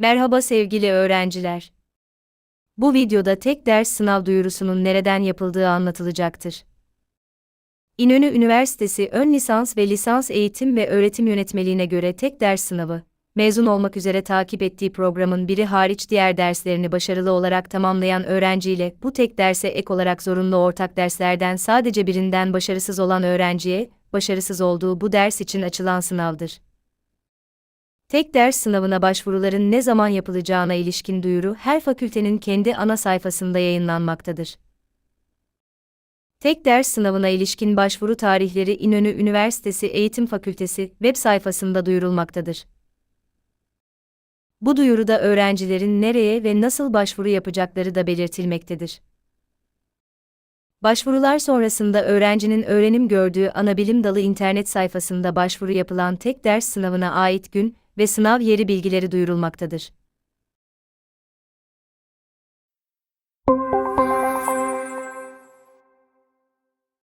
Merhaba sevgili öğrenciler. Bu videoda tek ders sınav duyurusunun nereden yapıldığı anlatılacaktır. İnönü Üniversitesi ön lisans ve lisans eğitim ve öğretim yönetmeliğine göre tek ders sınavı, mezun olmak üzere takip ettiği programın biri hariç diğer derslerini başarılı olarak tamamlayan öğrenciyle bu tek derse ek olarak zorunlu ortak derslerden sadece birinden başarısız olan öğrenciye, başarısız olduğu bu ders için açılan sınavdır. Tek ders sınavına başvuruların ne zaman yapılacağına ilişkin duyuru her fakültenin kendi ana sayfasında yayınlanmaktadır. Tek ders sınavına ilişkin başvuru tarihleri İnönü Üniversitesi Eğitim Fakültesi web sayfasında duyurulmaktadır. Bu duyuruda öğrencilerin nereye ve nasıl başvuru yapacakları da belirtilmektedir. Başvurular sonrasında öğrencinin öğrenim gördüğü anabilim dalı internet sayfasında başvuru yapılan tek ders sınavına ait gün ve sınav yeri bilgileri duyurulmaktadır.